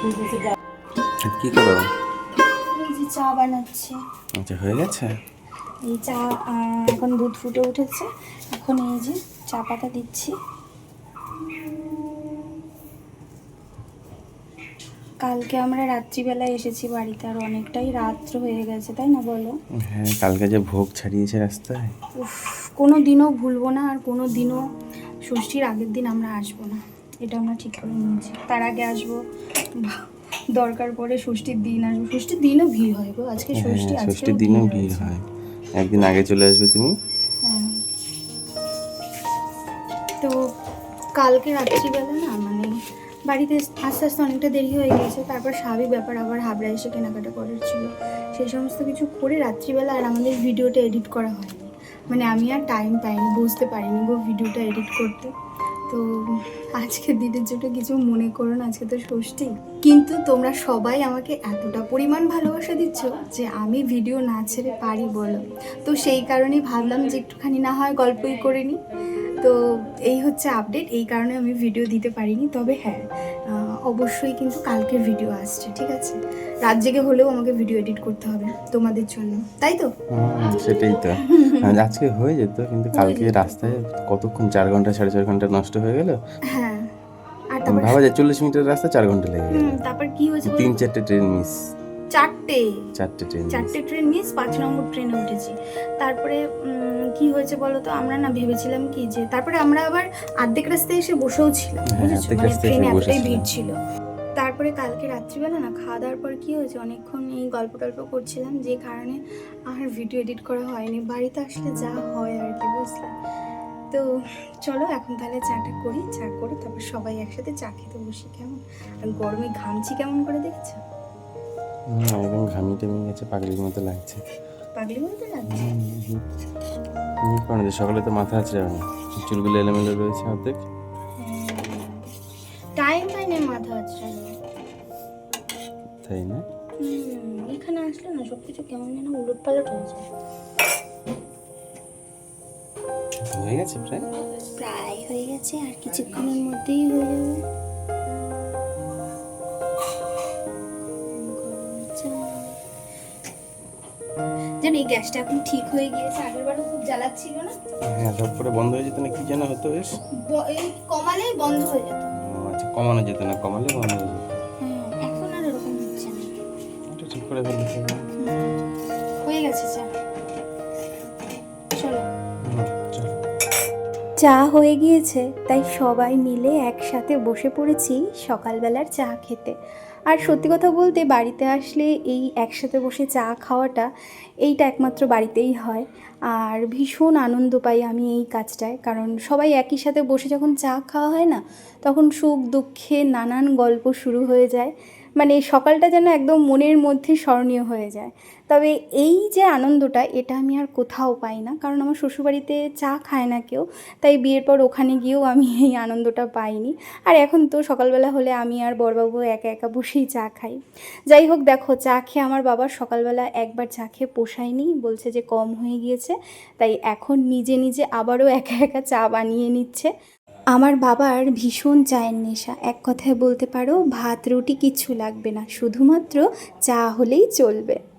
কি করো? এই চা বানাচ্ছি। আচ্ছা হয়ে গেছে? এই চা এখন দুধ ফুটে উঠেছে। এখন এই যে চা পাতা দিচ্ছি। কালকে আমরা রাত্রিবেলায় এসেছি বাড়িতে আর অনেকটাই রাত্র হয়ে গেছে তাই না বলো? হ্যাঁ কালকে যে ভোগ ছাড়িয়েছে রাস্তায়। উফ কোনো দিনও ভুলবো না আর কোনো দিনও ষষ্ঠীর আগের দিন আমরা আসব না। এটা আমরা ঠিক করে নিয়েছি। তার আগে আসব। দরকার পড়ে ষষ্ঠীর দিন আসব। ষষ্ঠীর দিনও ভিড় হয় গো। আজকে ষষ্ঠী হ্যাঁ আজকে ষষ্ঠীর দিনেও ভিড় হয়। একদিন আগে চলে আসবে তুমি? হ্যাঁ। তো কালকে রাত্রিবেলা না মানে বাড়িতে আস্তে আস্তে অনেকটা দেরি হয়ে গেছে তারপর স্বাভাবিক ব্যাপার আবার হাবড়া এসে কেনাকাটা করার ছিল। সেই সমস্ত কিছু করে রাত্রিবেলা আর আমাদের ভিডিওটা এডিট করা হয়নি। মানে আমি আর টাইম পাইনি বুঝতে পারিনি গো ভিডিওটা এডিট করতে। তো আজকে দিনের জন্য কিছু মনে করো না, আজকে তো ষষ্ঠী। কিন্তু তোমরা সবাই আমাকে এতটা পরিমাণ ভালোবাসা দিচ্ছ যে আমি ভিডিও না ছেড়ে পারি বলো। তো সেই কারণেই ভাবলাম যে একটুখানি না হয় গল্পই করে নিই তো এই হচ্ছে আপডেট এই কারণে আমি ভিডিও দিতে পারিনি। তবে হ্যাঁ অবশ্যই কিন্তু কালকের ভিডিও আসছে ঠিক আছে? রাত জেগে হলেও আমাকে ভিডিও এডিট করতে হবে তোমাদের জন্য তাই তো? সেটাই তো। আজ আজকে হয়ে যেত কিন্তু কালকে রাস্তায় কতক্ষণ চার ঘণ্টা সাড়ে চার ঘণ্টা নষ্ট হয়ে গেল? হ্যাঁ আর তারপর ভাবা যায় চল্লিশ মিনিটের রাস্তা চার ঘণ্টা লেগে গেল। তারপর কি হয়েছে তিন চারটে ট্রেন মিস চারটে। চারটে ট্রেন মিস চারটে ট্রেন মিস পাঁচ নম্বর ট্রেনে উঠেছি। তারপরে কি হয়েছে বলো তো? আমরা না ভেবেছিলাম কি যে তারপরে আমরা আবার অর্ধেক রাস্তায় এসে বসেও ছিলাম হ্যাঁ, বুঝেছ? মানে ট্রেনে এতটাই ভিড় ছিল। তারপরে কালকে রাত্রিবেলা না খাওয়া দাওয়ার পর কি হয়েছে? অনেকক্ষণ এই গল্প টল্প করছিলাম যে কারণে আর ভিডিও এডিট করা হয়নি। বাড়িতে আসলে যা হয় আর কি বুঝলাম তো চলো এখন তাহলে চাটা করি চা করে তারপর সবাই একসাথে চা খেতে বসি কেমন? আর গরমে ঘামছি কেমন করে দেখছ? একদম ঘামি টেমি গেছে পাগলির মতো লাগছে। পাগলি বলতে লাগছে? সকালে তো মাথা আছে যাবে না। চুলগুলো এলোমেলো রয়েছে অর্ধেক। টাইম পাই না মাথা আছড়ানো তাই না? এখানে আসলে না সব কিছু কেমন যেন উলট পালট হয়ে যায় হয়ে গেছে প্রায়? প্রায় হয়ে গেছে আর কিছুক্ষণের মধ্যেই হয়ে যাবে। জানো এই গ্যাসটা এখন ঠিক হয়ে গিয়েছে আগের বারও খুব জ্বালাচ্ছিল না? হ্যাঁ তারপরে করে বন্ধ হয়ে যেত না কি যেন হতো বেশ। এই কমালেই বন্ধ হয়ে যেত। আচ্ছা কমানো যেত না কমালে বন্ধ হয়ে যেত। হ্যাঁ এখন আর এরকম হচ্ছে না। এটা ঠিক করে ফেলতে চা হয়ে গিয়েছে, তাই সবাই মিলে একসাথে বসে পড়েছি সকালবেলার চা খেতে। আর সত্যি কথা বলতে বাড়িতে আসলে এই একসাথে বসে চা খাওয়াটা এইটা একমাত্র বাড়িতেই হয়। আর ভীষণ আনন্দ পাই আমি এই কাজটায়, কারণ সবাই একই সাথে বসে যখন চা খাওয়া হয় না, তখন সুখ দুঃখে নানান গল্প শুরু হয়ে যায়। মানে সকালটা যেন একদম মনের মধ্যে স্মরণীয় হয়ে যায়। তবে এই যে আনন্দটা, এটা আমি আর কোথাও পাই না। কারণ আমার শ্বশুরবাড়িতে চা খায় না কেউ, তাই বিয়ের পর ওখানে গিয়েও আমি এই আনন্দটা পাইনি। আর এখন তো সকালবেলা হলে আমি আর বড়বাবু একা একা বসেই চা খাই। যাই হোক, দেখো, চা খেয়ে আমার বাবার সকালবেলা একবার চা খেয়ে পোষায়নি, বলছে যে কম হয়ে গিয়েছে, তাই এখন নিজে নিজে আবারও একা একা চা বানিয়ে নিচ্ছে। আমার বাবার ভীষণ চায়ের নেশা। এক কথায় বলতে পারো, ভাত, রুটি কিচ্ছু লাগবে না। শুধুমাত্র চা হলেই চলবে।